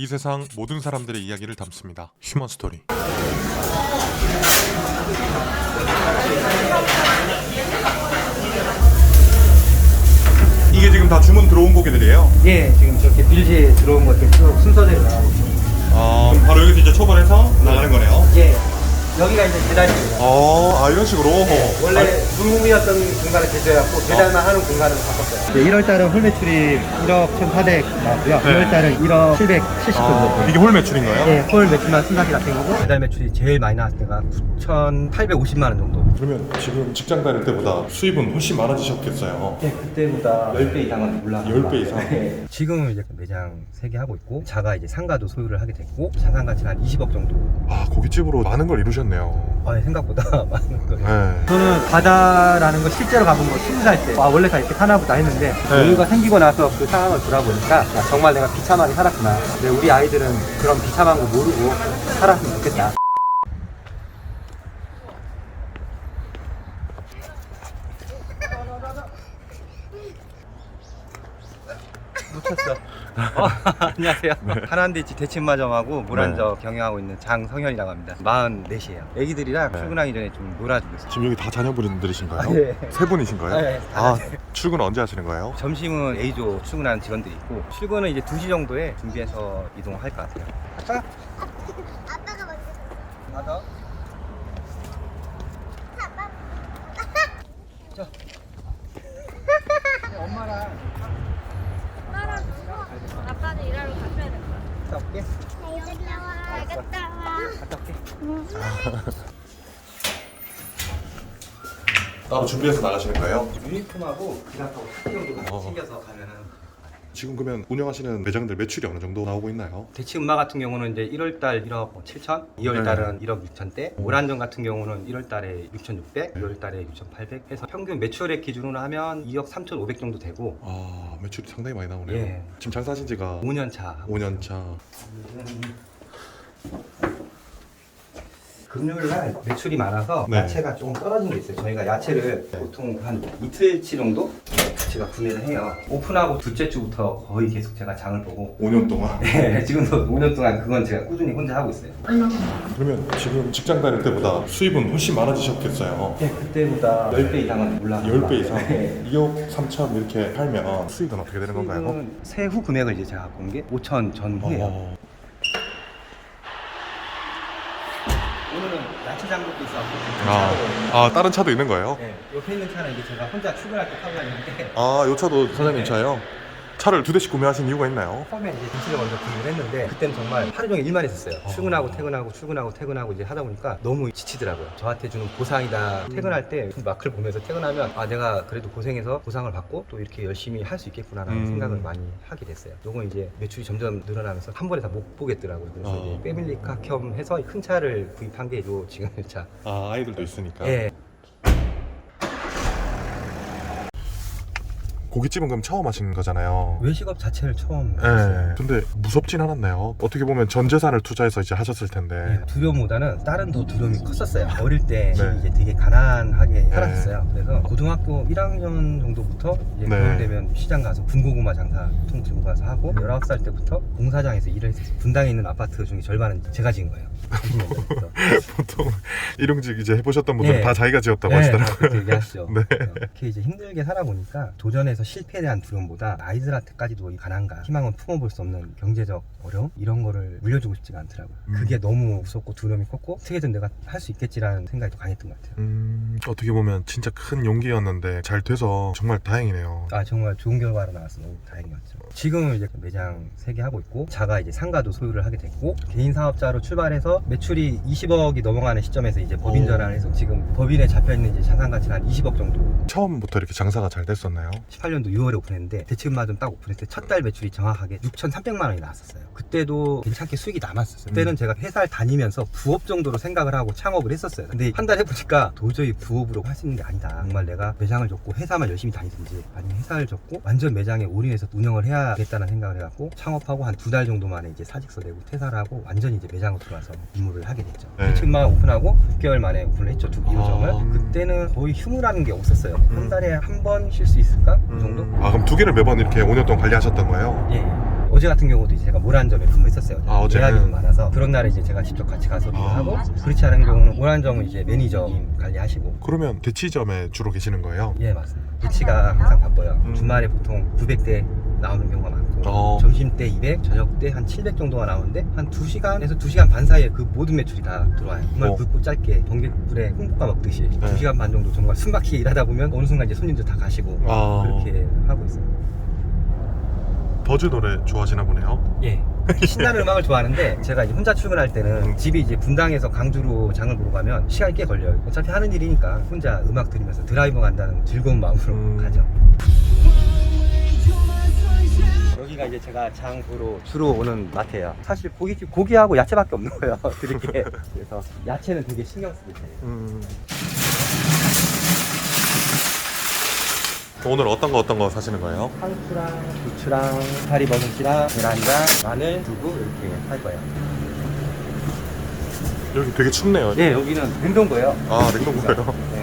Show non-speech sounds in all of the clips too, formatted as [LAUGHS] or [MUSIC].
이 세상 모든 사람들의 이야기를 담습니다. 휴먼 스토리. 이게 지금 다 주문 들어온 고기들이에요. 예, 지금 저렇게 빌지에 들어온 것들 쭉 순서대로 나가고 있습니다. 아, 그럼 바로 여기서 이제 초벌해서 나가는 거네요. 예, 여기가 이제 배달입니다. 아, 아 이런 식으로. 원래 물금이었던 공간을 개조해갖고 배달만 하는 공간으로 바꿨어요. 네, 1월 달은 홀 매출이 1억 1,400 나왔고요. 네. 2월 달은 1억 770 정도. 아, 이게 홀 매출인가요? 예, 홀 매출만 순삭이 다된 거고 배달 매출이 제일 많이 나왔을 때가 9,850만 원 정도. 그러면 지금 직장 다닐 때보다 수입은 훨씬 많아지셨겠어요. 예, 그때보다 10배 이상은 올라간 10배 것 같아요. 이상? 예. 지금은 이제 매장 3개 하고 있고 자가 이제 상가도 소유를 하게 됐고 자산 가치가 한 20억 정도. 아, 고깃집으로 많은 걸 이루셨네요. 아, 예, 생각보다 [LAUGHS] 많은 거예요. 네. 저는 바다라는 거 실제로 가본 거 20살 때. 아, 원래 다 이렇게 사나보다 했는데, 여유가 생기고 나서 그 상황을 돌아보니까, 아, 정말 내가 비참하게 살았구나. 근데 우리 아이들은 그런 비참한 거 모르고 살았으면 좋겠다. 놓쳤어. 어, [LAUGHS] 안녕하세요. 하나인대치 대친마점하고 물안저 경영하고 있는 장성현이라고 합니다. 44이에요. 애기들이랑 네. 출근하기 전에 좀 놀아주고 있어요. 지금 여기 다 자녀분들이신가요? 아, 예. 세 분이신가요? 아, 예. 아, 출근 언제 하시는 거예요? 점심은 A조 출근하는 직원들이 있고 출근은 이제 2시 정도에 준비해서 이동할 것 같아요. 갈까? 아빠가 먼저 맞아. 자. [LAUGHS] 엄마랑 따라 아빠는 일하러 가셔야 될 거야. 갔다 와. 갔다 올게. 따로 준비해서 나가시는 거예요? 유니폼하고 기갑하고 탁 정도 어. 챙겨서 가면은 지금 그러면 운영하시는 매장들 매출이 어느 정도 나오고 있나요? 대치 음마 같은 경우는 이제 1월 달 1억 7천, 2월 네. 달은 1억 6천 대, 오란전 같은 경우는 1월 달에 6,600, 2월 달에 6,800 해서 평균 매출액 기준으로 하면 2억 3,500 정도 되고 아, 매출이 상당히 많이 나오네요. 예. 지금 장사하신 지가 5년 차. 5년 차. 금요일 날 매출이 많아서 네. 야채가 조금 떨어진 게 있어요. 저희가 야채를 보통 한 이틀치 정도 제가 구매를 해요. 오픈하고 둘째 주부터 거의 계속 제가 장을 보고 5년 동안. [LAUGHS] 네, 지금도 5년 동안 그건 제가 꾸준히 혼자 하고 있어요. 그러면 지금 직장 다닐 때보다 수입은 훨씬 많아지셨겠어요. 네, 그때보다 10배 이상은 올라간 10배 것 이상. 같아요. 네. 2억 3천 이렇게 팔면 수익은 어떻게 되는 건가요? 세후 금액을 이제 제가 갖고 온 게 5천 전후예요. 어, 오늘은 야채 장독도 있어갖고 아, 아, 다른 차도 있는 거예요? 네, 옆에 있는 차는 이제 제가 혼자 출근할 때 타고 다니는데 아, 요 차도 사장님 네. 차예요? 차를 두 대씩 구매하신 이유가 있나요? 처음에 이제 김치를 먼저 구매를 했는데 그때는 정말 하루 종일 일만 했었어요. 출근하고 퇴근하고 출근하고 퇴근하고 이제 하다 보니까 너무 지치더라고요. 저한테 주는 보상이다. 퇴근할 때 그 마크를 보면서 퇴근하면 아 내가 그래도 고생해서 보상을 받고 또 이렇게 열심히 할 수 있겠구나라는 음. 생각을 많이 하게 됐어요. 요건 이제 매출이 점점 늘어나면서 한 번에 다 못 보겠더라고요. 그래서 어. 이제 패밀리카 겸 해서 큰 차를 구입한 게 요 지금 이 차. 아, 아이들도 있으니까. 예. 고깃집은 그럼 처음 하신 거잖아요. 외식업 자체를 처음 예. 했어요. 근데 무섭진 않았나요? 어떻게 보면 전 재산을 투자해서 이제 하셨을 텐데. 예, 두려움보다는 다른 더 두려움이 컸었어요. 어릴 때 네. 이제 되게 가난하게 살았었어요. 그래서 고등학교 1학년 정도부터 이제 네. 되면 시장 가서 군고구마 장사 통 들고 가서 하고 19살 때부터 공사장에서 일을 했었어요. 분당에 있는 아파트 중에 절반은 제가 지은 거예요. [LAUGHS] 20년 전부터. 보통 일용직 이제 해보셨던 분들은 예. 다 자기가 지었다고 네, 하시더라고요. [LAUGHS] 그렇게 얘기하시죠. 네. 그래서 이렇게 이제 힘들게 살아보니까 도전에서 실패에 대한 두려움보다 아이들한테까지도 이 가난과 희망을 품어볼 수 없는 경제적 어려움 이런 거를 물려주고 싶지가 않더라고요. 음. 그게 너무 무섭고 두려움이 컸고 어떻게든 내가 할 수 있겠지라는 생각이 더 강했던 것 같아요. 음, 어떻게 보면 진짜 큰 용기였는데 잘 돼서 정말 다행이네요. 아 정말 좋은 결과로 나와서 너무 다행이었죠. 지금은 이제 매장 3개 하고 있고 자가 이제 상가도 소유를 하게 됐고 개인 사업자로 출발해서 매출이 20억이 넘어가는 시점에서 이제 법인 오. 전환을 해서 지금 법인에 잡혀 있는 이제 자산 가치가 한 20억 정도. 처음부터 이렇게 장사가 잘 됐었나요? 18년도 6월에 오픈했는데 대치음마점 딱 오픈했을 때 첫 달 매출이 정확하게 6,300만 원이 나왔었어요. 그때도 괜찮게 수익이 남았었어요. 그때는 음. 제가 회사를 다니면서 부업 정도로 생각을 하고 창업을 했었어요. 근데 한 달 해보니까 도저히 부업으로 할 수 있는 게 아니다. 정말 내가 매장을 접고 회사만 열심히 다니든지 아니면 회사를 접고 완전 매장에 올인해서 운영을 해야 겠다는 생각을 해갖고 창업하고 한 두 달 정도 만에 이제 사직서 내고 퇴사를 하고 완전히 이제 매장으로 들어와서 업무를 하게 됐죠. 네. 대치음마 오픈하고 6개월 만에 오픈을 했죠. 두 2호점을. 아. 그때는 거의 휴무라는 게 없었어요. 음. 한 달에 한 번 쉴 수 있을까? 그 정도? 아 그럼 두 개를 매번 이렇게 5년 동안 관리하셨던 거예요? 예. 어제 같은 경우도 이제 제가 모란점에 근무했었어요. 아, 어제는? 예약이 좀 많아서 그런 날에 이제 제가 직접 같이 가서 일을 아. 하고 그렇지 않은 경우는 모란점은 이제 매니저님 관리하시고 그러면 대치점에 주로 계시는 거예요? 예 맞습니다. 배치가 항상 바빠요. 음. 주말에 보통 900대 나오는 경우가 많고 어. 점심 때 200, 저녁 때 한 700 정도가 나오는데 한 2시간에서 2시간 반 사이에 그 모든 매출이 다 들어와요. 정말 어. 굵고 짧게 번개불에 콩볶아 먹듯이 네. 2시간 반 정도 정말 숨막히게 일하다 보면 어느 순간 이제 손님들 다 가시고 아. 그렇게 하고 있어요. 버즈 노래 좋아하시나 보네요. 예. [LAUGHS] 신나는 음악을 좋아하는데 제가 이제 혼자 출근할 때는 음. 집이 이제 분당에서 강주로 장을 보러 가면 시간이 꽤 걸려요. 어차피 하는 일이니까 혼자 음악 들으면서 드라이브 간다는 즐거운 마음으로 음. 가죠. 여기가 이제 제가 장 보러 주로 오는 마트예요. 사실 고깃집 고기하고 야채밖에 없는 거예요. [LAUGHS] 드릴 게. 그래서 야채는 되게 신경 쓰고 있어요. 음. 오늘 어떤 거 어떤 거 사시는 거예요? 상추랑 부추랑 파리버섯이랑 계란이랑 마늘, 두부 이렇게 할 거예요. 여기 되게 춥네요. 네, 여기는 냉동고예요. 아 냉동고예요. 네.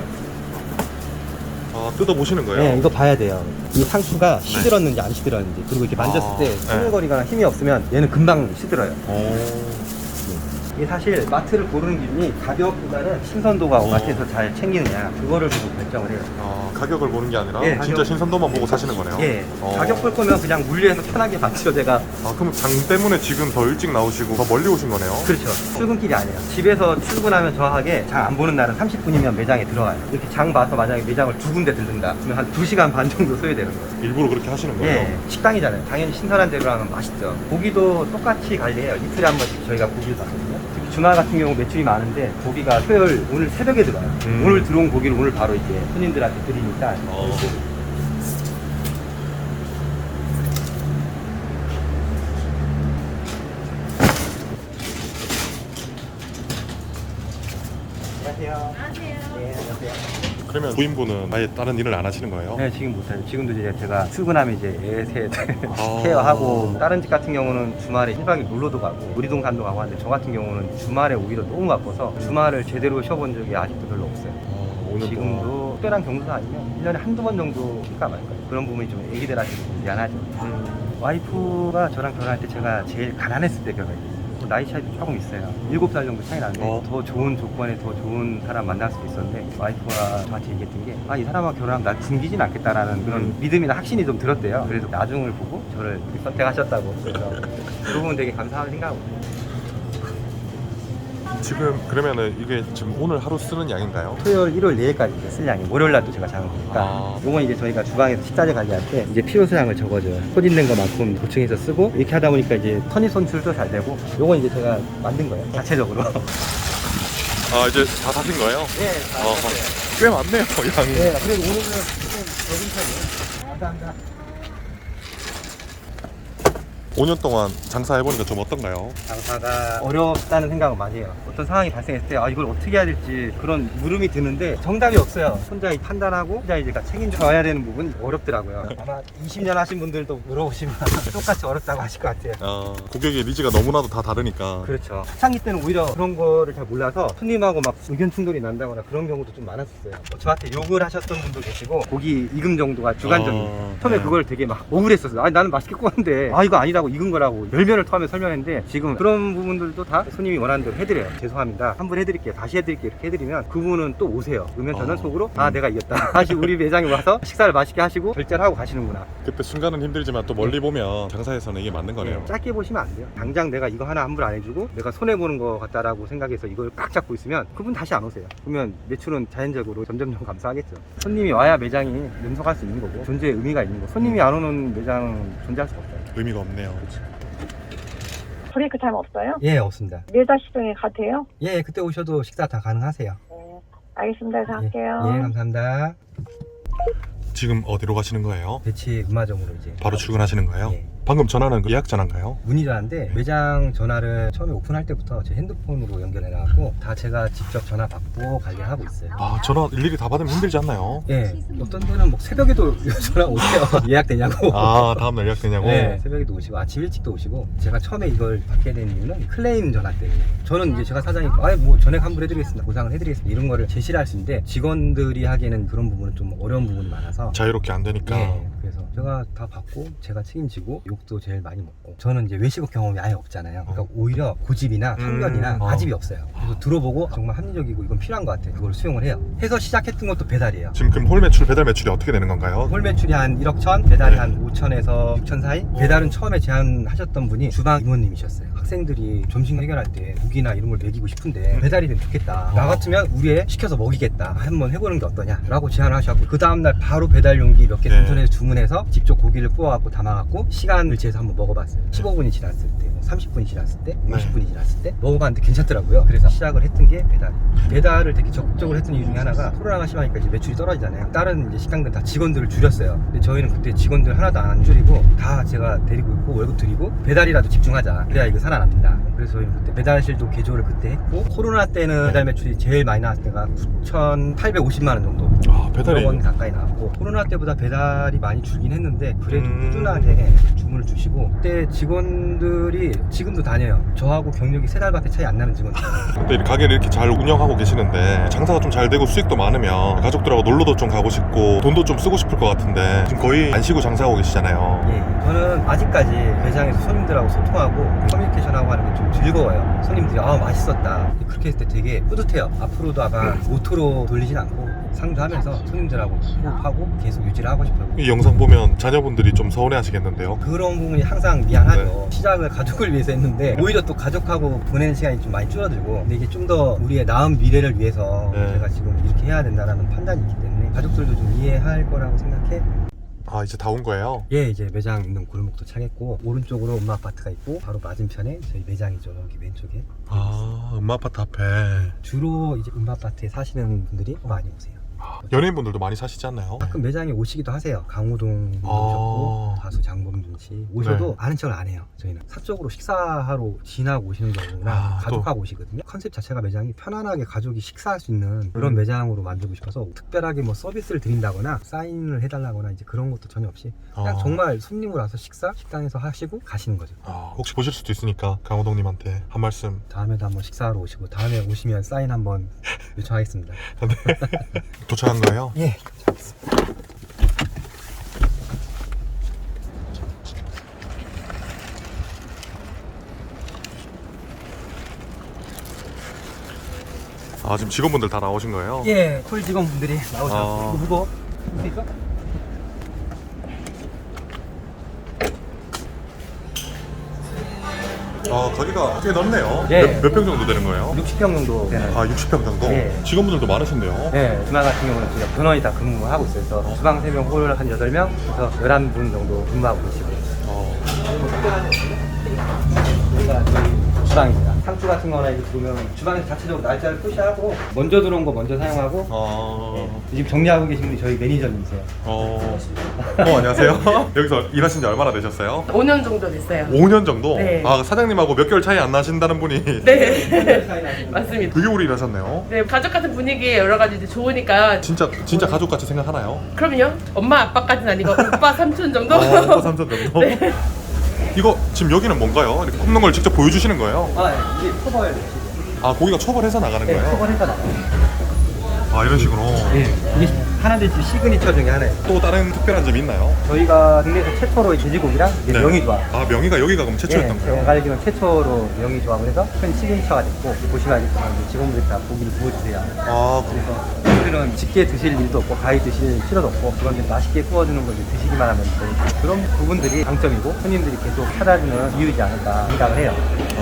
아 뜯어 보시는 거예요? 네, 이거 봐야 돼요. 이 상추가 시들었는지 안 시들었는지 그리고 이렇게 만졌을 아, 때 네. 수근거리거나 힘이 없으면 얘는 금방 시들어요. 오. 이게 사실 마트를 고르는 기준이 가격보다는 신선도가 어. 마트에서 잘 챙기느냐 그거를 보고 결정을 해요. 아 가격을 보는 게 아니라 예, 진짜 가격. 신선도만 보고 사시는 거네요. 예, 어. 가격 볼 거면 그냥 물류에서 편하게 받죠 제가. 아 그럼 장 때문에 지금 더 일찍 나오시고 더 멀리 오신 거네요? 그렇죠. 출근길이 아니에요. 집에서 출근하면 정확하게 장 안 보는 날은 30분이면 매장에 들어가요. 이렇게 장 봐서 만약에 매장을 두 군데 들른다. 그러면 한 2시간 반 정도 소요되는 거예요. 일부러 그렇게 하시는 거예요? 예, 식당이잖아요. 당연히 신선한 재료로 하면 맛있죠. 고기도 똑같이 관리해요. 이틀에 한 번씩 저희가 고기를 받거든요. 특히 주말 같은 경우 매출이 많은데 고기가 토요일 오늘 새벽에 들어와요. 음. 오늘 들어온 고기를 오늘 바로 이제 손님들한테 드리니까 어. 안녕하세요. 안녕하세요. 네, 안녕하세요. 그러면 부인분은 아예 다른 일을 안 하시는 거예요? 네, 지금 못해요. 지금도 이제 제가 출근하면 이제 애새 아. 케어하고 다른 집 같은 경우는 주말에 1박 2일 놀러도 가고 놀이동산도 가고 하는데 저 같은 경우는 주말에 오히려 너무 바빠서 주말을 제대로 쉬어본 적이 아직도 별로 없어요. 아, 오늘 지금도 특별한 경우가 아니면 1년에 한두 번 정도 쉴까 말까요. 그런 부분이 좀 애기들한테 좀 미안하죠. 음, 와이프가 저랑 결혼할 때 제가 제일 가난했을 때 결혼했어요. 나이 차이도 조금 있어요. 7살 정도 차이 나는데 어. 더 좋은 조건에 더 좋은 사람 만날 수도 있었는데 와이프가 저한테 얘기했던 게 아 이 사람하고 결혼하면 날 굶기진 않겠다라는 그런 음. 믿음이나 확신이 좀 들었대요. 그래서 나중을 보고 저를 선택하셨다고 그래서 그 부분 되게 감사하는 생각하고. 지금 그러면은 이게 지금 오늘 하루 쓰는 양인가요? 토요일, 일요일, 내일까지 이제 쓸 양이 월요일 날도 제가 장을 보니까 아. 요건 이제 저희가 주방에서 식자재 관리할 때 이제 필요 수량을 적어줘요. 소진된 것만큼 보충해서 쓰고 이렇게 하다 보니까 이제 선입 선출도 잘 되고 요건 이제 제가 만든 거예요. 자체적으로. 아 이제 다 사신 거예요? 네, 어허. 꽤 많네요 양이. 네, 그래도 오늘은 조금 적은 편이에요. 감사합니다. 5년 동안 장사해보니까 좀 어떤가요? 장사가 어렵다는 생각을 많이 해요. 어떤 상황이 발생했을 때, 아, 이걸 어떻게 해야 될지 그런 물음이 드는데 정답이 없어요. 혼자 이 판단하고 혼자 이제 다 책임져야 되는 부분이 어렵더라고요. 아마 20년 하신 분들도 물어보시면 [LAUGHS] 똑같이 어렵다고 하실 것 같아요. 아 고객의 니즈가 너무나도 다 다르니까 그렇죠. 초창기 때는 오히려 그런 거를 잘 몰라서 손님하고 막 의견 충돌이 난다거나 그런 경우도 좀 많았었어요. 뭐 저한테 욕을 하셨던 분도 계시고 고기 익음 정도가 주관적인. 어, 처음에 네. 그걸 되게 막 억울했었어요. 아니 나는 맛있게 구웠는데 아 이거 아니라고 익은 거라고 열면을 토하며 설명했는데 지금 그런 부분들도 다 손님이 원하는 대로 해드려요. 죄송합니다. 환불 해드릴게요. 다시 해드릴게요. 이렇게 해드리면 그분은 또 오세요. 그러면 저는 어. 속으로 아 음. 내가 이겼다. [LAUGHS] 다시 우리 매장에 와서 식사를 맛있게 하시고 결제를 하고 가시는구나. 그때 순간은 힘들지만 또 멀리 보면 장사에서는 이게 맞는 거네요. 네, 짧게 보시면 안 돼요. 당장 내가 이거 하나 환불 안 해주고 내가 손해 보는 거 같다라고 생각해서 이걸 꽉 잡고 있으면 그분 다시 안 오세요. 그러면 매출은 자연적으로 점점점 감소하겠죠. 손님이 와야 매장이 능성할 수 있는 거고 존재의 의미가 있는 거. 손님이 안 오는 매장 존재할 수가 없어요. 의미가 없네요. 브레이크 타임 없어요? 예, 없습니다. 밀다 시동에 가세요? 예, 그때 오셔도 식사 다 가능하세요. 네. 알겠습니다. 그래서 예, 할게요. 예, 감사합니다. 지금 어디로 가시는 거예요? 배치 음마점으로 이제 바로 출근하시는 거예요? 예. 방금 전화는 그 예약 전화인가요? 문의를 하는데 매장 전화를 처음에 오픈할 때부터 제 핸드폰으로 연결해놔갖고 다 제가 직접 전화 받고 관리하고 있어요. 아 전화 일일이 다 받으면 힘들지 않나요? 예, 어떤 데는 뭐 새벽에도 [LAUGHS] 전화 오세요. [LAUGHS] 예약되냐고. 아 다음날 예약되냐고? 네, 새벽에도 오시고 아침 일찍도 오시고 제가 처음에 이걸 받게 된 이유는 클레임 전화 때문에 저는 이제 제가 사장이니까 아예 뭐 전액 환불해드리겠습니다 보상을 해드리겠습니다 이런 거를 제시를 할 수 있는데 직원들이 하기에는 그런 부분은 좀 어려운 부분이 많아서 자유롭게 안 되니까 예, 그래서 제가 다 받고 제가 책임지고 욕도 제일 많이 먹고 저는 이제 외식업 경험이 아예 없잖아요. 그러니까 오히려 고집이나 음, 편견이나 어. 아집이 없어요. 그래서 들어보고 정말 합리적이고 이건 필요한 것 같아요. 그걸 수용을 해요. 해서 시작했던 것도 배달이에요. 지금 그럼 홀 매출 배달 매출이 어떻게 되는 건가요? 홀 매출이 한 1억 천, 배달이 네. 한 5천에서 6천 사이. 배달은 처음에 제안하셨던 분이 주방 이모님이셨어요. 학생들이 점심 해결할 때 고기나 이런 걸 먹이고 싶은데 배달이 되면 좋겠다. 나 어. 같으면 우리 애 시켜서 먹이겠다. 한번 해보는 게 어떠냐라고 제안을 하셨고 그 다음날 바로 배달 용기 몇개 네. 동선해서 주문해서 직접 고기를 구워갖고 담아갖고 시간 을 재서 한번 먹어봤어요. 15분이 지났을 때, 30분이 지났을 때, 네. 50분이 지났을 때 먹어봤는데 괜찮더라고요. 그래서 시작을 했던 게 배달. 배달을 되게 적극적으로 했던 이유 중에 하나가 코로나가 심하니까 이제 매출이 떨어지잖아요. 다른 이제 식당들 다 직원들을 줄였어요. 근데 저희는 그때 직원들 하나도 안 줄이고 다 제가 데리고 있고 월급 드리고 배달이라도 집중하자. 그래야 이거 살아납니다. 그래서 저희는 그때 배달실도 개조를 그때 했고 코로나 때는 배달 매출이 제일 많이 나왔을 때가 9,850만 원 정도. 아 배달이 1억 원 가까이 나왔고 코로나 때보다 배달이 많이 줄긴 했는데 그래도 음. 꾸준하게 주문을 주시고 그때 직원들이 지금도 다녀요. 저하고 경력이 세 달밖에 차이 안 나는 직원들. [LAUGHS] 근데 가게를 이렇게 잘 운영하고 계시는데 장사가 좀 잘 되고 수익도 많으면 가족들하고 놀러도 좀 가고 싶고 돈도 좀 쓰고 싶을 것 같은데 지금 거의 안 쉬고 장사하고 계시잖아요. 예, 저는 아직까지 매장에서 손님들하고 소통하고 커뮤니케이션하고 하는 게 좀 즐거워요. 손님들이 아 맛있었다 그렇게 했을 때 되게 뿌듯해요. 앞으로도 아마 오토로 돌리진 않고 상주하면서 손님들하고 호흡하고 계속 유지를 하고 싶어요. 이 영상 보면 자녀분들이 좀 서운해 하시겠는데요. 그런 부분이 항상 미안하죠. 네. 시작을 가족을 위해서 했는데 오히려 또 가족하고 보내는 시간이 좀 많이 줄어들고 근데 이게 좀 더 우리의 나은 미래를 위해서 네. 제가 지금 이렇게 해야 된다라는 판단이 있기 때문에 가족들도 좀 이해할 거라고 생각해 아 이제 다 온 거예요? 예, 이제 매장 있는 골목도 차겠고 오른쪽으로 엄마 아파트가 있고 바로 맞은편에 저희 매장이죠 여기 왼쪽에 아 엄마 아파트 앞에 주로 이제 음마 아파트에 사시는 분들이 많이 오세요. 연예인분들도 많이 사시지 않나요? 가끔 매장에 오시기도 하세요. 강호동 분도 아. 오셨고 가수 장범준 씨 오셔도 네. 아는 척을 안 해요. 저희는 사적으로 식사하러 지나고 오시는 경우나 아, 가족하고 오시거든요. 컨셉 자체가 매장이 편안하게 가족이 식사할 수 있는 그런 음. 매장으로 만들고 싶어서 특별하게 뭐 서비스를 드린다거나 사인을 해달라거나 이제 그런 것도 전혀 없이 그냥 아. 정말 손님으로 와서 식사 식당에서 하시고 가시는 거죠. 아, 혹시 보실 수도 있으니까 강호동님한테 한 말씀 다음에도 한번 식사하러 오시고 다음에 오시면 사인 한번 요청하겠습니다. [LAUGHS] [LAUGHS] 도착한 거예요? 예. 아 지금 직원분들 다 나오신 거예요? 예, 콜 직원분들이 나오셔서 아. 이거? 할수 있 아 가게가 꽤 넓네요. 예. 몇 평 정도 되는 거예요? 60평 정도 되는 아 60평 정도? 예. 직원분들도 많으신데요? 네, 주말 같은 경우는 진짜 근원이 다 근무하고 있어요. 그래서 주방 3명, 홀 한 8명, 그래서 11분 정도 근무하고 계시고. 어. 여기가 저희 주방입니다. 상추 같은 거나 이거 들어오면 주방에서 자체적으로 날짜를 표시하고 먼저 들어온 거 먼저 사용하고 어... 네, 지금 정리하고 계신 분이 저희 매니저님이세요. 어... 어 안녕하세요. [LAUGHS] 여기서 일하신 지 얼마나 되셨어요? 5년 정도 됐어요. 5년 정도? 네. 아 사장님하고 몇 개월 차이 안 나신다는 분이 네. [LAUGHS] 맞습니다. 되게 오래 일하셨네요. 네, 가족 같은 분위기에 여러 가지 이제 좋으니까 진짜 진짜 가족같이 생각하나요? 그럼요. 엄마 아빠까지는 아니고 오빠 삼촌 정도. 어, 오빠 삼촌 정도? [LAUGHS] 네. 이거 지금 여기는 뭔가요? 이렇게 굽는 걸 직접 보여주시는 거예요? 아, 이게 초벌. 아 고기가 초벌해서 나가는 네, 거예요? 초벌해서 나가요. 아 이런 식으로 네, 이게 하나대집 시그니처 중에 하나예요. 또 다른 특별한 점이 있나요? 저희가 국내에서 최초로 이 돼지고기랑 이제 네. 명의조합. 아 명의가 여기가 그럼 최초였던 예, 거예요? 제가 알기로는 최초로 명의 조합을 해서 큰 시그니처가 됐고 보시면 알겠지만 이제 직원분들이 다 고기를 구워주세요. 아 그- 그래서 저희들은 집게 드실 일도 없고 가위 드실 필요도 없고 직원들이 맛있게 구워주는 걸 드시기만 하면 되니까 그런 부분들이 장점이고 손님들이 계속 찾아주는 이유이지 않을까 생각을 해요.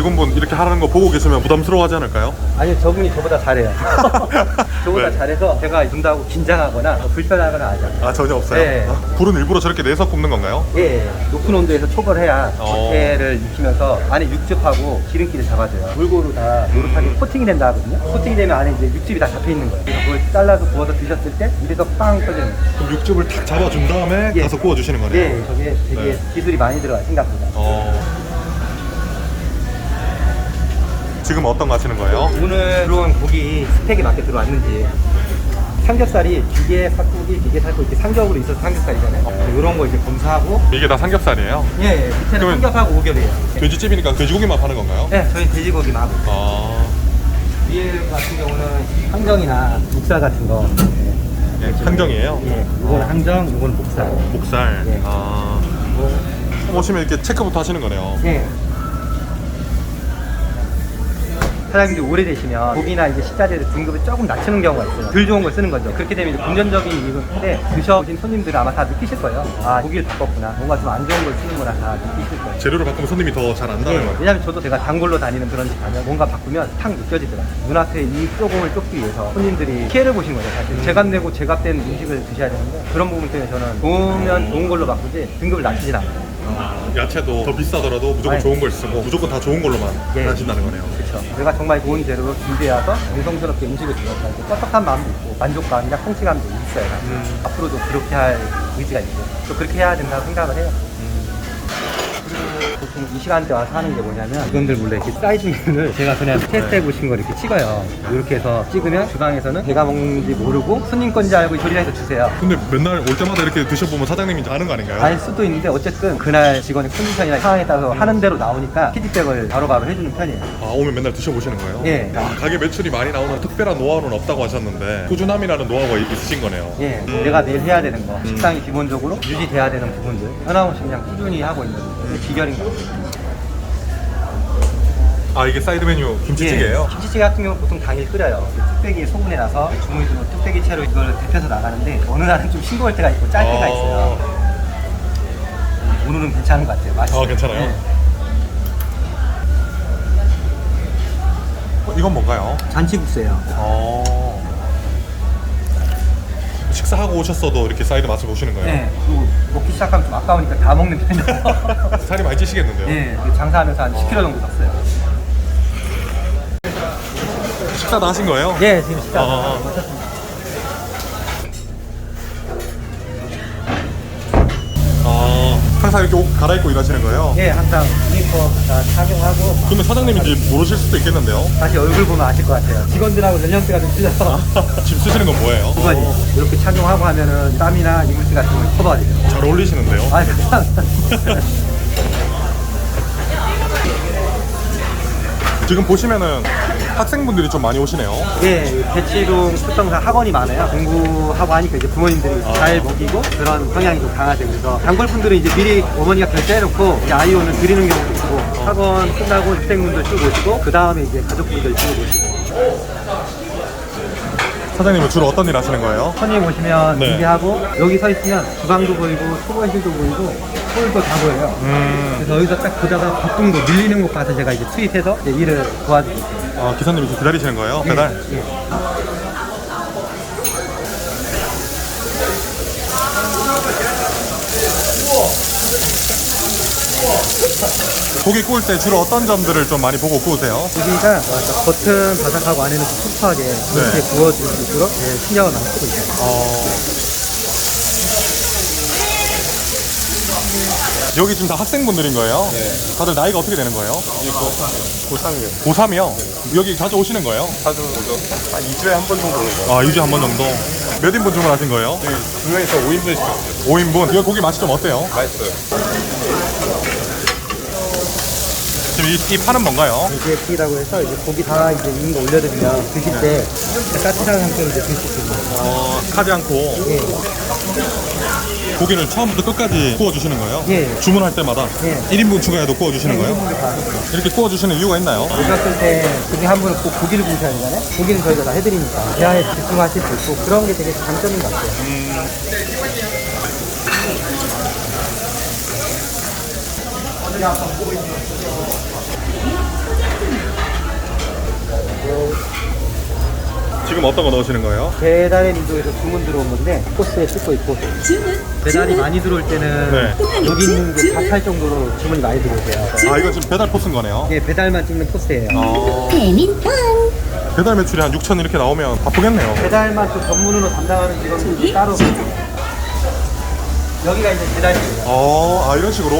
어, 직원분 이렇게 하라는 거 보고 계시면 부담스러워하지 않을까요? 아니요 저분이 저보다 잘해요. [LAUGHS] 저보다 네. 잘해서 제가 준다고 긴장하거나 뭐 불편하거나 하지 않아요. 아 전혀 없어요? 네. 아, 불은 일부러 저렇게 내서 굽는 건가요? 예, 높은 온도에서 초벌해야 어. 겉에를 익히면서 안에 육즙하고 기름기를 잡아줘요. 골고루 다 노릇하게 코팅이 된다 하거든요. 코팅이 되면 안에 이제 육즙이 다 잡혀 있는 거예요. 그래서 그걸 잘라서 구워서 드셨을 때 입에서 빵 터지는 거예요. 그럼 육즙을 탁 잡아준 다음에 예. 가서 구워 주시는 거네요? 예, 저게 되게 네. 기술이 많이 들어가요, 생각보다. 어... 지금 어떤 거 하시는 거예요? 오늘 들어온 고기 스펙에 맞게 들어왔는지 삼겹살이 기계 살코기, 기계 살코기 이렇게 삼겹으로 있어서 삼겹살이잖아요. 이런 거 이제 검사하고 이게 다 삼겹살이에요? 예, 예 밑에는 그러면- 삼겹하고 오겹이에요. 예. 돼지집이니까 돼지고기만 파는 건가요? 네, 저희 돼지고기만 하고 있어요. 아... 위에 같은 경우는 항정이나 목살 같은 거. 예, 항정이에요? 예, 이건 항정, 이건 목살. 목살? 예. 아... 뭐 오시면 이렇게 체크부터 하시는 거네요. 예. 사장님들이 오래되시면 고기나 이제 식자재를 등급을 조금 낮추는 경우가 있어요. 덜 좋은 걸 쓰는 거죠. 그렇게 되면 이제 금전적인 이유인데 드셔보신 손님들은 아마 다 느끼실 거예요. 아, 고기를 바꿨구나. 뭔가 좀 안 좋은 걸 쓰는구나. 다 느끼실 거예요. 재료를 바꾸면 손님이 더 잘 안다는 예, 거예요. 왜냐면 저도 제가 단골로 다니는 그런 집 가면 뭔가 바꾸면 탁 느껴지더라고요. 눈앞에 이 조금을 쫓기 위해서 손님들이 피해를 보신 거죠. 사실 제값 내고 제값 된 음식을 드셔야 되는데 그런 부분 때문에 저는 좋으면 좋은 걸로 바꾸지 등급을 낮추진 않아요. 야채도 더 비싸더라도 무조건 아니. 좋은 걸 쓰고 무조건 다 좋은 걸로만 예. 하신다는 거네요. 그렇죠. 내가 정말 좋은 재료로 준비해서 정성스럽게 음식을. 이제 떳떳한 마음도 있고 만족감이나 성취감도 있어요. 음. 앞으로도 그렇게 할 의지가 있고 또 그렇게 해야 된다고 생각을 해요. 보통 이 시간대 와서 하는 게 뭐냐면 이건들 몰래 이렇게 사이즈면을 제가 그냥 테스트해 보신 거 이렇게 찍어요. 이렇게 해서 찍으면 주방에서는 제가 먹는지 모르고 손님 건지 알고 조리해서 주세요. 근데 맨날 올 때마다 이렇게 드셔보면 사장님인지 아는 거 아닌가요? 알 수도 있는데 어쨌든 그날 직원의 컨디션이나 상황에 따라서 하는 대로 나오니까 피드백을 바로바로 해주는 편이에요. 아 오면 맨날 드셔보시는 거예요? 예. 아, 가게 매출이 많이 나오는 특별한 노하우는 없다고 하셨는데 꾸준함이라는 노하우가 있- 있으신 거네요. 예, 음. 내가 매일 해야 되는 거, 식당이 기본적으로 유지돼야 되는 부분들 하나없이 그냥 꾸준히 하고 있는 게 비결인 것 같아요. 아 이게 사이드 메뉴 김치찌개예요? 예, 김치찌개 같은 경우는 보통 당일 끓여요. 뚝배기에 소분해 놔서 주문이 들어오면 뚝배기 채로 이걸 데펴서 나가는데 어느 날은 좀 싱거울 때가 있고 짤 때가 있어요. 오늘은 괜찮은 것 같아요. 맛있어요. 아 괜찮아요? 예. 어, 이건 뭔가요? 잔치국수예요. 어. 식사하고 오셨어도 이렇게 사이드 맛을 보시는 거예요? 네, 그리고 먹기 시작하면 좀 아까우니까 다 먹는 편이에요. [LAUGHS] 살이 많이 찌시겠는데요? 예, 장사하면서 한 10kg 정도 떴어요. 식사 다 하신 거예요? 예, 지금 식당 아. 마쳤습니다. 아 항상 이렇게 옷 갈아입고 일하시는 거예요? 예, 항상 다 착용하고 그러면 사장님인지 모르실 수도 있겠는데요? 다시 얼굴 보면 아실 것 같아요. 직원들하고 연령대가 좀 틀려서 지금 쓰시는 건 뭐예요? 두 가지 이렇게 착용하고 하면은 땀이나 이물질 같은 걸 커버가 돼요. 잘 어울리시는데요? 아, 괜찮아. [LAUGHS] 지금 보시면은 학생분들이 좀 많이 오시네요. 예, 대치동 특성사 학원이 많아요. 공부하고 하니까 이제 부모님들이 아. 잘 먹이고 그런 성향이 좀 강하죠. 그래서 단골분들은 이제 미리 어머니가 결제해놓고 이제 아이 오늘 드리는 경우 도 있고 학원 끝나고 학생분들 쭉 오시고 그 다음에 이제 가족분들 쭉 오시고 사장님은 주로 어떤 일 하시는 거예요? 손님 오시면 네. 준비하고 여기 서 있으면 주방도 보이고 초보실도 보이고 홀도 다 보여요. 음, 그래서 여기서 딱 보다가 바쁜 거 밀리는 곳 가서 제가 이제 투입해서 이제 일을 도와드리고 있어요. 아, 기사님이 지금 기다리시는 거예요? 배달? 예, 예. 고기 구울 때 주로 어떤 점들을 좀 많이 보고 구우세요? 고기가 겉은 바삭하고 안에는 좀 촉촉하게 이렇게 구워질 수 있도록 예, 신경을 많이 쓰고 있어요. 어... 여기 지금 다 학생분들인 거예요? 네. 다들 나이가 어떻게 되는 거예요? 고3이요. 고3이요? 여기 자주 오시는 거예요? 자주 오죠. 한 2주에 한 번 정도 오죠. 아, 2주에 한 번 정도. 몇 인분 주문하신 거예요? 두 명이서 5인분 시켰어요. 5인분. 이거 고기 맛이 좀 어때요? 맛있어요. 지금 이, 이 파는 뭔가요? 이게 튀라고 해서 이제 고기 다 이제 익은 거 올려드리면 드실 때 따뜻한 상태로 이제 드실 수 있는 거예요. 어, 카지 않고 예, 고기를 처음부터 끝까지 구워주시는 거예요? 예. 주문할 때마다 예. 1인분 추가해도 구워주시는 거예요? 다 이렇게 구워주시는 이유가 있나요? 오셨을 때 고기 한 분은 꼭 고기를 구우셔야 되잖아요. 고기는 저희가 다 해드리니까 대화에 집중하실 수 있고 그런 게 되게 장점인 것 같아요. 지금 어떤 거 넣으시는 거예요? 배달의 민족에서 주문 들어온 건데 코스에 찍고 있고 배달이 많이 들어올 때는 네. 여기 있는 게다찰 정도로 주문이 많이 들어오세요. 아, 이거 지금 배달 포스인 거네요? 예, 배달만 찍는 코스예요. 어, 배달 매출이 한 6천 이렇게 나오면 바쁘겠네요. 배달만 또 전문으로 담당하는 직원들이 따로 여기가 이제 배달이에요. 어, 아, 이런 식으로.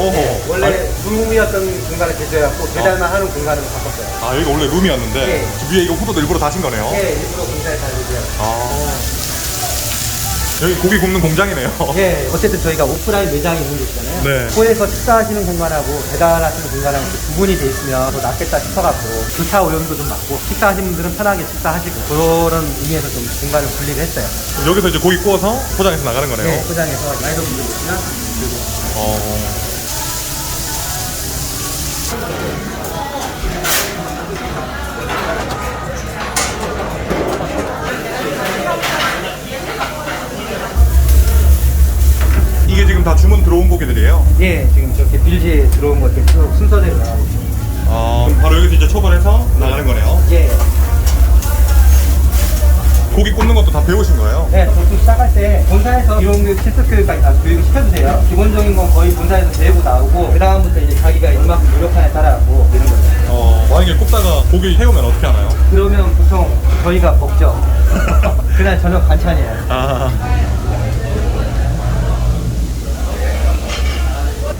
원래 룸이었던 공간을 개조해갖고 배달만 하는 공간으로 바꿨어요. 아, 여기 원래 룸이었는데 네. 위에 이거 후드도 일부러 다신 거네요? 예, 일부러 공사에 달리고요. 아. 여기 고기 굽는 공장이네요. [LAUGHS] 예, 어쨌든 저희가 오프라인 매장이 있는 곳이잖아요. 네. 코에서 식사하시는 공간하고 배달하시는 공간하고 이렇게 구분이 돼 있으면 더 낫겠다 싶어갖고 교차 오염도 좀 맞고 식사하시는 분들은 편하게 식사하시고 그런 의미에서 좀 공간을 분리를 했어요. 여기서 이제 고기 구워서 포장해서 나가는 거네요. 네, 포장해서 라이더 분들 보시면 어. 지금 다 주문 들어온 고기들이에요? 예, 지금 저렇게 빌지에 들어온 것들 쭉 순서대로 나가고 있습니다. 아, 그럼 바로 여기서 이제 초벌해서 나가는 거네요. 예. 고기 굽는 것도 다 배우신 거예요? 네, 보통 시작할 때 본사에서 이런 교육, 실습 교육까지 다 교육을 시켜주세요. 기본적인 건 거의 본사에서 배우고 나오고 그 다음부터 이제 자기가 이만큼 노력하에 따라가고 이런 거죠. 어, 만약에 굽다가 고기 태우면 어떻게 하나요? 그러면 보통 저희가 먹죠. [LAUGHS] 그날 저녁 반찬이에요. 아.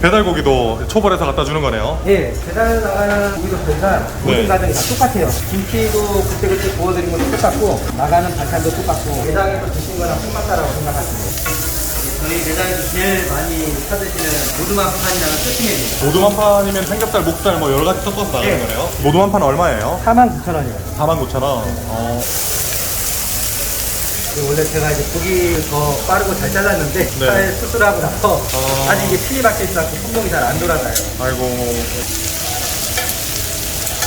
배달 고기도 초벌해서 갖다 주는 거네요. 예, 배달 나가는 고기도 저희가 모든 네. 가정이 다 똑같아요. 김치도 그때그때 구워드린 것도 똑같고 나가는 반찬도 똑같고 매장에서 드신 거랑 똑같다라고 생각하시면 돼요. 저희 매장에서 제일 많이 찾으시는 모두마판이라는 세팅입니다. 모둠 한 판이면 삼겹살, 목살 뭐 여러 가지 섞어서 나가는 네. 거네요. 모둠 한 판 얼마예요? 49,000원이에요. 49,000원. 어, 그 원래 제가 이제 고기 더 빠르고 잘 잘랐는데 네. 살 수술하고 나서 어. 아직 이게 필이 박혀 있어서 손목이 잘 안 돌아가요. 아이고.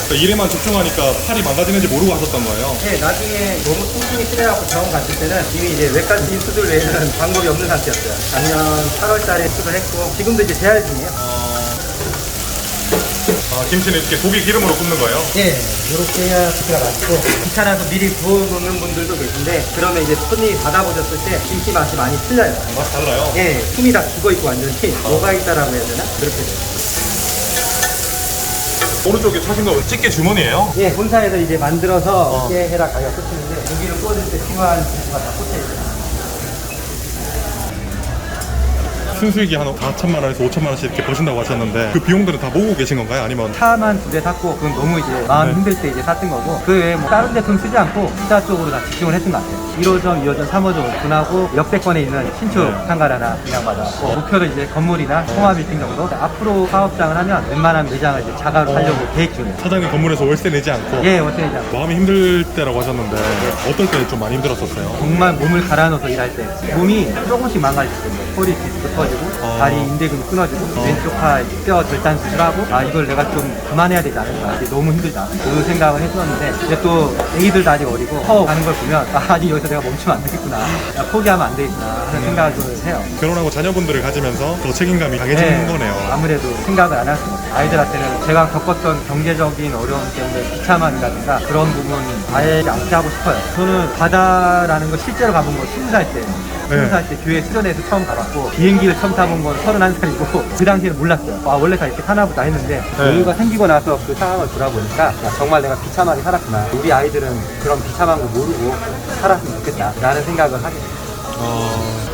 그러니까 일에만 집중하니까 팔이 망가지는지 모르고 하셨던 거예요. 네, 나중에 너무 통증이 심해갖고 병원 갔을 때는 이미 이제 외과진 수술 외에는 방법이 없는 상태였어요. 작년 8월달에 수술했고 지금도 이제 재활 중이에요. 아, 김치는 이렇게 고기 기름으로 굽는 거예요? 예, 이렇게 해야 수가 맛있고 귀찮아서 미리 구워놓는 분들도 계신데 그러면 이제 손님이 받아보셨을 때 김치 맛이 많이 틀려요. 맛 달라요? 예, 숨이 다 죽어있고 완전히 녹아 있다라고 해야 되나? 그렇게 돼요. 오른쪽에 차신 거 집게 주머니예요? 예, 본사에서 이제 만들어서 어. 이렇게 해라 가격 꽂히는데 고기를 구워줄 때 필요한 기수가 다 꽂혀있어요. 순수익이 한 4천만 원에서 5천만 원씩 이렇게 버신다고 하셨는데 그 비용들은 다 모으고 계신 건가요? 아니면 차만 두 대 샀고 그건 너무 이제 마음 네. 힘들 때 이제 샀던 거고 그 외에 뭐 다른 제품 쓰지 않고 기타 쪽으로 다 집중을 했던 것 같아요 1호점, 2호점, 3호점 오픈하고 역세권에 있는 신축 네. 상가를 하나 분양받았고 목표는 이제 건물이나 통합 빌딩 정도 앞으로 사업장을 하면 웬만한 매장을 이제 자가로 하려고 계획 중이에요 사장님 건물에서 월세 내지 않고 예, 어떻게 냐 마음이 힘들 때라고 하셨는데 어떨 때 좀 많이 힘들었었어요? 정말 몸을 갈아 넣어서 일할 때 몸이 조금씩 망가지거든요 허리 디스크 터지고 어. 다리 인대근 끊어지고 어. 왼쪽 팔 뼈 절단 수술하고 아 이걸 내가 좀 그만해야 되지 않을까 이게 너무 힘들다 그 생각을 했었는데 이제 또 애기들도 아직 어리고 커 가는 걸 보면 아 아직 여기 서 내가 멈추면 안 되겠구나 야, 포기하면 안 되겠구나 하는 생각을 해요 결혼하고 자녀분들을 가지면서 더 책임감이 강해지는 네, 거네요. 아무래도 생각을 안 할 수가 없어요. 아이들한테는 제가 겪었던 경제적인 어려움 때문에 비참함이라든가 그런 부분 아예 않게 하고 싶어요. 저는 바다라는 거 실제로 가본 거 20살 때. 네. 20살 때 교회 수련회에서 처음 가봤고 비행기를 처음 타본 건 31살이고 [LAUGHS] 그 당시에는 몰랐어요. 아 원래 다 이렇게 사나보다 했는데 네. 여유가 생기고 나서 그 상황을 돌아보니까 야, 정말 내가 비참하게 살았구나. 우리 아이들은 그런 비참한 거 모르고 살았으면 좋겠다 라는 생각을 하게 됐어요. 어...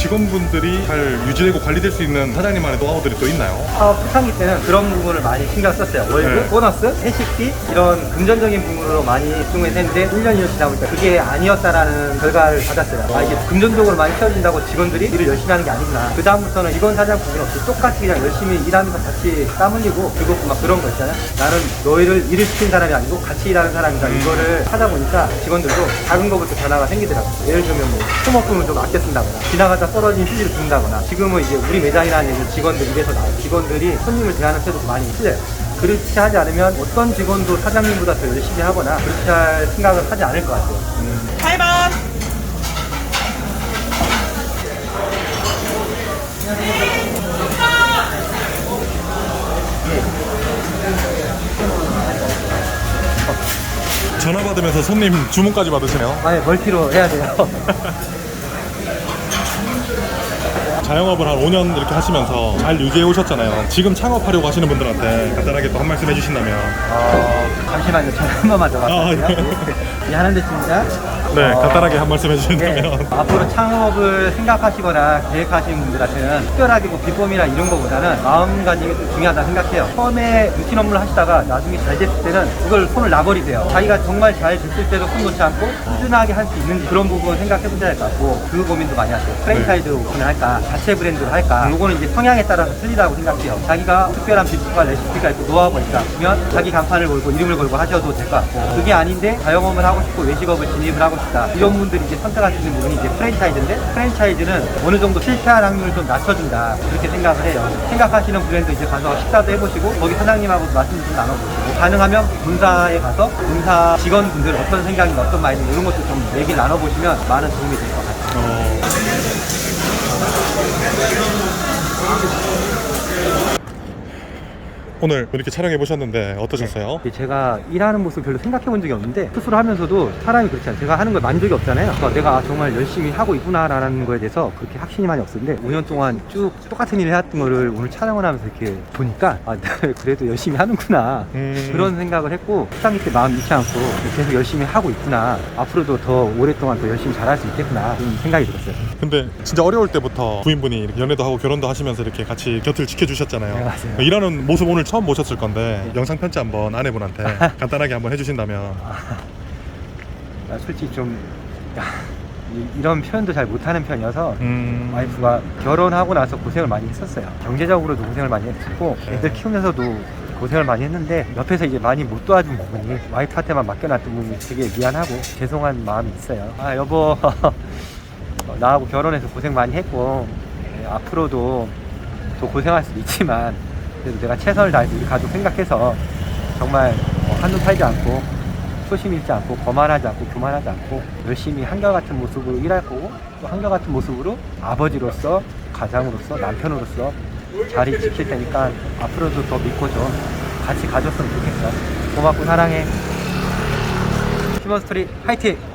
직원분들이 잘 유지되고 관리될 수 있는 사장님만의 노하우들이 또 있나요? 사업 초창기 때는 그런 부분을 많이 신경 썼어요. 월급, 네. 보너스, 회식비 이런 금전적인 부분으로 많이 집중을 했는데 1년 2년 지나고 있다 그게 아니었다라는 결과를 받았어요. 아 이게 금전적으로 많이 채워진다고 직원들이 일을 열심히 하는 게 아니구나. 그 다음부터는 이건 사장 구분 없이 똑같이 그냥 열심히 일하면서 같이 땀 흘리고 즐겁고 막 그런 거 있잖아요. 나는 너희를 일을 시킨 사람이 아니고 같이 일하는 사람이다. 이거를 하다 보니까 직원들도 작은 거부터 변화가 생기더라고요. 예를 들면 뭐 수목금을 좀 아껴 쓴다거나 지나가다 떨어진 휴지를 준다거나 지금은 이제 우리 매장이라는 얘기는 직원들 입에서 나와요. 직원들이 손님을 대하는 태도가 많이 틀려요. 그렇게 하지 않으면 어떤 직원도 사장님보다 더 열심히 하거나 그렇게 할 생각을 하지 않을 것 같아요. 8번. 전화 받으면서 손님 주문까지 받으시네요. 아예 멀티로 해야 돼요. [LAUGHS] 자영업을 한 5년 이렇게 하시면서 잘 유지해 오셨잖아요. 지금 창업하려고 하시는 분들한테 간단하게 또 한 말씀 해주신다면 어, 잠시만요. 전화 한 번만 더 아, 받을게요. 네. 예, 하는 데 있습니다. 네, 어, 간단하게 한 말씀 네, 해주신다면. 앞으로 창업을 생각하시거나 계획하시는 분들한테는 특별하게 뭐 비법이나 이런 거보다는 마음가짐이 좀 중요하다 생각해요. 처음에 루틴 업무를 하시다가 나중에 잘 됐을 때는 그걸 손을 놔버리세요. 자기가 정말 잘 됐을 때도 손 놓지 않고 꾸준하게 할 수 있는 그런 부분 생각해 보셔야 될것 같고 그 고민도 많이 하세요. 프랜차이즈로 오픈을 할까, 자체 브랜드로 할까. 요거는 이제 성향에 따라서 틀리다고 생각해요. 자기가 특별한 비법과 레시피가 있고 노하우가 있다. 그러면 자기 간판을 걸고 이름을 걸고 하셔도 될 것 같고 그게 아닌데 자영업을 하고 싶고 외식업을 진입을 하고 싶다. 이런 분들이 이제 있는 부분이 이제 프랜차이즈인데 프랜차이즈는 어느 정도 실패할 확률을 좀 낮춰준다. 그렇게 생각을 해요. 생각하시는 브랜드 이제 가서 식사도 해보시고 거기 사장님하고 말씀 좀 나눠보시고 가능하면 본사에 가서 본사 직원분들 어떤 생각인가 어떤 마인드 이런 것도 좀 얘기를 나눠보시면 많은 도움이 될 것 같아요. 오늘 이렇게 촬영해 보셨는데 어떠셨어요? 근데 제가 일하는 모습 별로 생각해 본 적이 없는데 스스로 하면서도 사람이 그렇지 않아요. 제가 하는 걸 만족이 없잖아요. 그러니까 내가 아, 정말 열심히 하고 있구나라는 거에 대해서 그렇게 확신이 많이 없었는데 5년 동안 쭉 똑같은 일을 해왔던 거를 오늘 촬영을 하면서 이렇게 보니까 아, [LAUGHS] 그래도 열심히 하는구나 음. 그런 생각을 했고 초창기 때 마음 잃지 않고 계속 열심히 하고 있구나 앞으로도 더 오랫동안 더 열심히 잘할 수 있겠구나 그런 생각이 들었어요. 근데 진짜 어려울 때부터 부인분이 연애도 하고 결혼도 하시면서 이렇게 같이 곁을 지켜주셨잖아요. 네, 맞아요. 일하는 모습 오늘 처음 보셨을 건데 영상 편지 한번 아내분한테 [LAUGHS] 간단하게 한번 해주신다면. 나 솔직히 좀 야, 이- 이런 표현도 잘 못하는 편이어서 음... 와이프가 결혼하고 나서 고생을 많이 했었어요. 경제적으로도 고생을 많이 했고 애들 키우면서도 고생을 많이 했는데 옆에서 이제 많이 못 도와준 부분이 와이프한테만 맡겨놨던 부분이 되게 미안하고 죄송한 마음이 있어요. 아 여보. 어, [LAUGHS] 나하고 결혼해서 고생 많이 했고 네, 앞으로도 더 고생할 수도 있지만 그래도 내가 최선을 다해서 우리 가족 생각해서 정말 어, 한눈 팔지 않고 소심 잃지 않고 거만하지 않고 교만하지 않고 열심히 한결같은 모습으로 일할 거고 또 한결같은 모습으로 아버지로서 가장으로서 남편으로서 자리 지킬 테니까 앞으로도 더 믿고 좀 같이 가줬으면 좋겠어 고맙고 사랑해 휴먼스토리 화이팅!